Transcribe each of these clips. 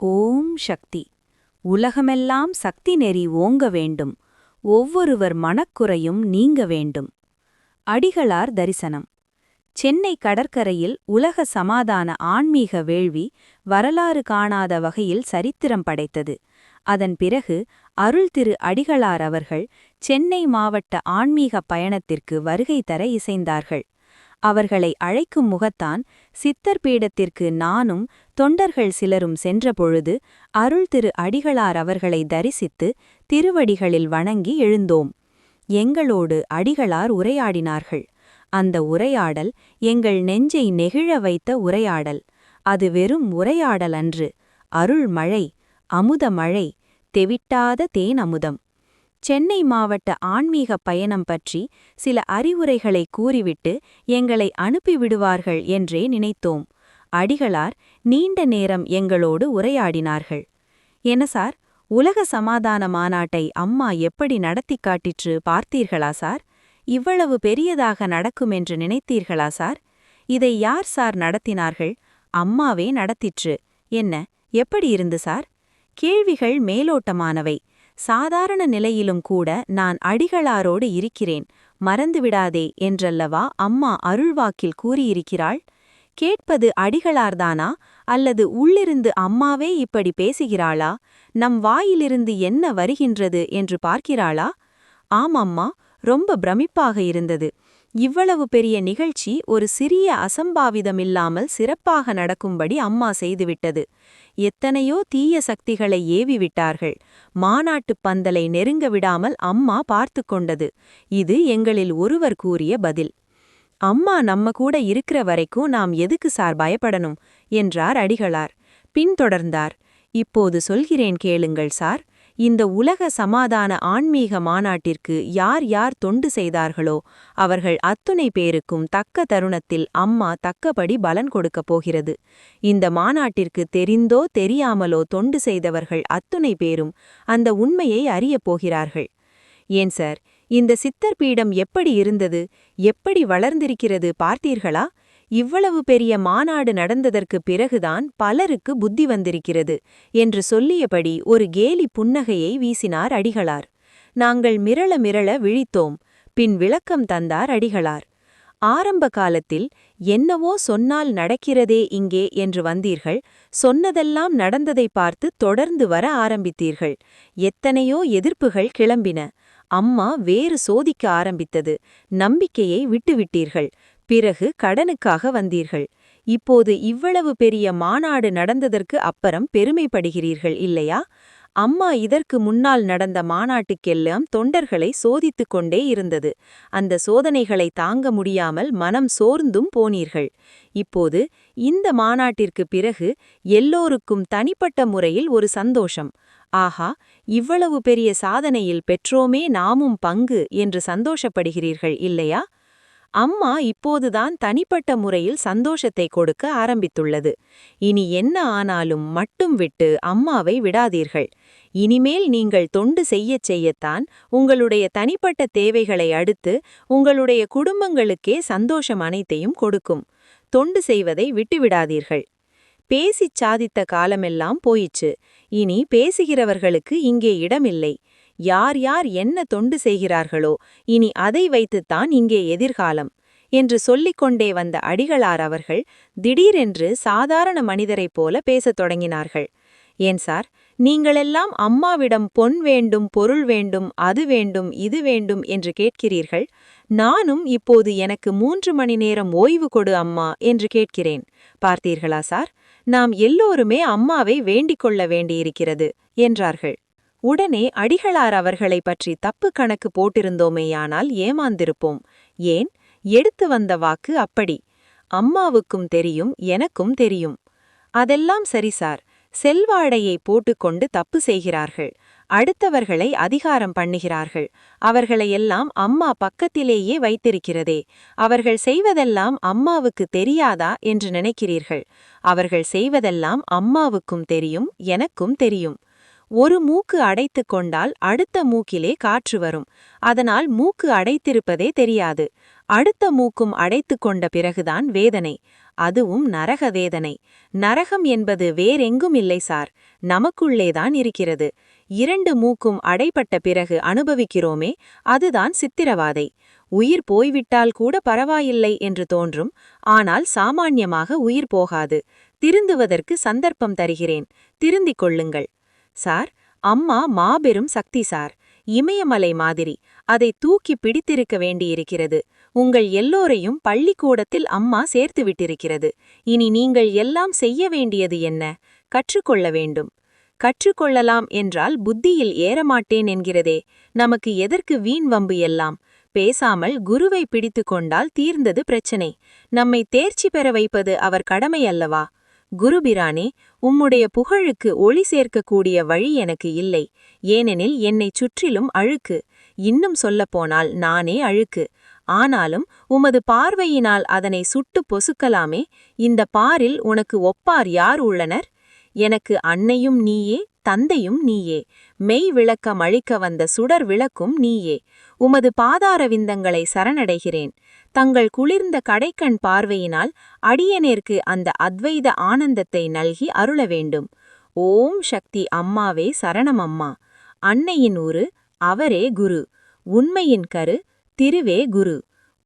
ஓம் சக்தி. உலகமெல்லாம் சக்தி நெறி ஓங்க வேண்டும். ஒவ்வொருவர் மனக்குறையும் நீங்க வேண்டும். அடிகளார் தரிசனம். சென்னை கடற்கரையில் உலக சமாதான ஆன்மீக வேள்வி வரலாறு காணாத வகையில் சரித்திரம் படைத்தது. அதன் பிறகு அருள் திரு அடிகளார் அவர்கள் சென்னை மாவட்ட ஆன்மீக பயணத்திற்கு வருகை தர இசைந்தார்கள். அவர்களை அழைக்கும் முகத்தான் சித்தர் பீடத்திற்கு நானும் தொண்டர்கள் சிலரும் சென்றபொழுது அருள் திரு அடிகளார் அவர்களை தரிசித்து திருவடிகளில் வணங்கி எழுந்தோம். எங்களோடு அடிகளார் உரையாடினார்கள். அந்த உரையாடல் எங்கள் நெஞ்சை நெகிழ வைத்த உரையாடல். அது வெறும் உரையாடல் அன்று. அருள் மழை அமுத மழை தெவிட்டாத தேன் அமுதம். சென்னை மாவட்ட ஆன்மீக பயணம் பற்றி சில அறிவுரைகளை கூறிவிட்டு எங்களை அனுப்பிவிடுவார்கள் என்றே நினைத்தோம். அடிகளார் நீண்ட நேரம் எங்களோடு உரையாடினார்கள். என்ன சார்? உலக சமாதான மாநாட்டை அம்மா எப்படி நடத்தி காட்டிற்று பார்த்தீர்களா சார்? இவ்வளவு பெரியதாக நடக்கும் என்று நினைத்தீர்களா சார்? இதை யார் சார் நடத்தினார்கள்? அம்மாவே நடத்திற்று. என்ன? எப்படி இருந்து சார்? கேள்விகள் மேலோட்டமானவை. சாதாரண நிலையிலும் கூட நான் அடிகளாரோடு இருக்கிறேன். மறந்துவிடாதே என்றல்லவா அம்மா அருள்வாக்கில் கூறியிருக்கிறாள்? கேட்பது அடிகளார்தானா? அல்லது உள்ளிருந்து அம்மாவே இப்படி பேசுகிறாளா? நம் வாயிலிருந்து என்ன வருகின்றது என்று பார்க்கிறாளா? ஆமம்மா ரொம்ப பிரமிப்பாக இருந்தது. இவ்வளவு பெரிய நிகழ்ச்சி ஒரு சிறிய அசம்பாவிதமில்லாமல் சிறப்பாக நடக்கும்படி அம்மா செய்துவிட்டது. எத்தனையோ தீய சக்திகளை ஏவிவிட்டார்கள். மாநாட்டுப் பந்தலை நெருங்க விடாமல் அம்மா பார்த்து கொண்டது. இது எங்களில் ஒருவர் கூறிய பதில். அம்மா நம்ம கூட இருக்கிற வரைக்கும் நாம் எதுக்கு சார் பயப்படணும்? என்றார் அடிகளார். பின்தொடர்ந்தார். இப்போது சொல்கிறேன் கேளுங்கள் சார். இந்த உலக சமாதான ஆன்மீக மாநாட்டிற்கு யார் யார் தொண்டு செய்தார்களோ அவர்கள் அத்துணை பேருக்கும் தக்க தருணத்தில் அம்மா தக்கபடி பலன் கொடுக்கப் போகிறது. இந்த மாநாட்டிற்கு தெரிந்தோ தெரியாமலோ தொண்டு செய்தவர்கள் அத்துணை பேரும் அந்த உண்மையை அறியப் போகிறார்கள். ஏன் சார் இந்த சித்தர் பீடம் எப்படி இருந்தது? எப்படி வளர்ந்திருக்கிறது பார்த்தீர்களா? இவ்வளவு பெரிய மாநாடு நடந்ததற்கு பிறகுதான் பலருக்கு புத்தி வந்திருக்கிறது என்று சொல்லியபடி ஒரு கேலி புன்னகையை வீசினார் அடிகளார். நாங்கள் மிரள மிரள விழித்தோம். பின் விளக்கம் தந்தார் அடிகளார். ஆரம்ப காலத்தில் என்னவோ சொன்னால் நடக்கிறதே இங்கே என்று வந்தீர்கள். சொன்னதெல்லாம் நடந்ததை பார்த்து தொடர்ந்து வர ஆரம்பித்தீர்கள். எத்தனையோ எதிர்ப்புகள் கிளம்பின. அம்மா வேறு சோதிக்க ஆரம்பித்தது. நம்பிக்கையை விட்டுவிட்டீர்கள். பிறகு கடனுக்காக வந்தீர்கள். இப்போது இவ்வளவு பெரிய மாநாடு நடந்ததற்கு அப்புறம் பெருமைப்படுகிறீர்கள் இல்லையா? அம்மா இதற்கு முன்னால் நடந்த மாநாட்டுக்கெல்லாம் தொண்டர்களை சோதித்துக் கொண்டே இருந்தது. அந்த சோதனைகளை தாங்க முடியாமல் மனம் சோர்ந்தும் போனீர்கள். இப்போது இந்த மாநாட்டிற்கு பிறகு எல்லோருக்கும் தனிப்பட்ட முறையில் ஒரு சந்தோஷம். ஆஹா இவ்வளவு பெரிய சாதனையில் பெற்றோமே நாமும் பங்கு என்று சந்தோஷப்படுகிறீர்கள் இல்லையா? அம்மா இப்போதுதான் தனிப்பட்ட முறையில் சந்தோஷத்தை கொடுக்க ஆரம்பித்துள்ளது. இனி என்ன ஆனாலும் மட்டும் விட்டு அம்மாவை விடாதீர்கள். இனிமேல் நீங்கள் தொண்டு செய்யச் செய்யத்தான் உங்களுடைய தனிப்பட்ட தேவைகளை அடுத்து உங்களுடைய குடும்பங்களுக்கே சந்தோஷம் அனைத்தையும் கொடுக்கும். தொண்டு செய்வதை விட்டுவிடாதீர்கள். பேசிச் சாதித்த காலமெல்லாம் போயிச்சு இனி பேசுகிறவர்களுக்கு இங்கே இடமில்லை. யார் யார் என்ன தொண்டு செய்கிறார்களோ இனி அதை வைத்துத்தான் இங்கே எதிர்காலம் என்று சொல்லிக்கொண்டே வந்த அடிகளார் அவர்கள் திடீரென்று சாதாரண மனிதரைப் போல பேசத் தொடங்கினார்கள். ஏன் சார் நீங்களெல்லாம் அம்மாவிடம் பொன் வேண்டும் பொருள் வேண்டும் அது வேண்டும் இது வேண்டும் என்று கேட்கிறீர்கள்? நானும் இப்போது எனக்கு மூன்று மணி நேரம் ஓய்வு கொடு அம்மா என்று கேட்கிறேன். பார்த்தீர்களா சார் நாம் எல்லோருமே அம்மாவை வேண்டிக் கொள்ள வேண்டியிருக்கிறது என்றார்கள். உடனே அடிகளார் அவர்களை பற்றி தப்பு கணக்கு போட்டிருந்தோமேயானால் ஏமாந்திருப்போம். ஏன்? எடுத்து வந்த வாக்கு அப்படி. அம்மாவுக்கும் தெரியும் எனக்கும் தெரியும். அதெல்லாம் சரி சார். செல்வாடையை போட்டுக்கொண்டு தப்பு செய்கிறார்கள். அடுத்தவர்களை அதிகாரம் பண்ணுகிறார்கள். அவர்களையெல்லாம் அம்மா பக்கத்திலேயே வைத்திருக்கிறதே. அவர்கள் செய்வதெல்லாம் அம்மாவுக்கு தெரியாதா என்று நினைக்கிறீர்கள். அவர்கள் செய்வதெல்லாம் அம்மாவுக்கும் தெரியும் எனக்கும் தெரியும். ஒரு மூக்கு அடைத்துக் கொண்டால் அடுத்த மூக்கிலே காற்று வரும். அதனால் மூக்கு அடைத்திருப்பதே தெரியாது. அடுத்த மூக்கும் அடைத்துக் கொண்ட பிறகுதான் வேதனை. அதுவும் நரக வேதனை. நரகம் என்பது வேறெங்கும் இல்லை சார். நமக்குள்ளேதான் இருக்கிறது. இரண்டு மூக்கும் அடைபட்ட பிறகு அனுபவிக்கிறோமே அதுதான் சித்திரவாதை. உயிர் போய்விட்டால் கூட பரவாயில்லை என்று தோன்றும். ஆனால் சாமான்யமாக உயிர் போகாது. திருந்துவதற்கு சந்தர்ப்பம் தருகிறேன். திருந்திக் கொள்ளுங்கள். சார் அம்மா மாபெரும் சக்தி சார். இமயமலை மாதிரி. அதை தூக்கி பிடித்திருக்க வேண்டியிருக்கிறது. உங்கள் எல்லோரையும் பள்ளிக்கூடத்தில் அம்மா சேர்த்து விட்டிருக்கிறது. இனி நீங்கள் எல்லாம் செய்ய வேண்டியது என்ன? கற்றுக்கொள்ள வேண்டும். கற்றுக்கொள்ளலாம் என்றால் புத்தியில் ஏறமாட்டேன் என்கிறதே. நமக்கு எதற்கு வீண் வம்பு எல்லாம்? பேசாமல் குருவை பிடித்து கொண்டால் தீர்ந்தது பிரச்சனை. நம்மை தேர்ச்சி பெற வைப்பது அவர் கடமை அல்லவா? குருபிரானே உம்முடைய புகழுக்கு ஒளி சேர்க்கக்கூடிய வழி எனக்கு இல்லை. ஏனெனில் என்னைச் சுற்றிலும் அழுக்கு. இன்னும் சொல்லப்போனால் நானே அழுக்கு. ஆனாலும் உமது பார்வையினால் அதனை சுட்டு பொசுக்கலாமே. இந்த பாரில் உனக்கு ஒப்பார் யார் உள்ளனர்? எனக்கு அன்னையும் நீயே தந்தையும் நீயே. மெய் விளக்கம் அழிக்க வந்த சுடர் விளக்கும் நீயே. உமது பாதாரவிந்தங்களை சரணடைகிறேன். தங்கள் குளிர்ந்த கடைக்கண் பார்வையினால் அடியனேற்கு அந்த அத்வைத ஆனந்தத்தை நல்கி அருள வேண்டும் ஓம் சக்தி அம்மாவே சரணம் அம்மா. அன்னையின் ஊரு அவரே குரு. உண்மையின் கரு திருவே குரு.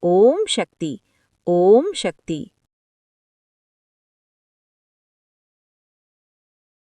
ஓம் சக்தி. ஓம் சக்தி.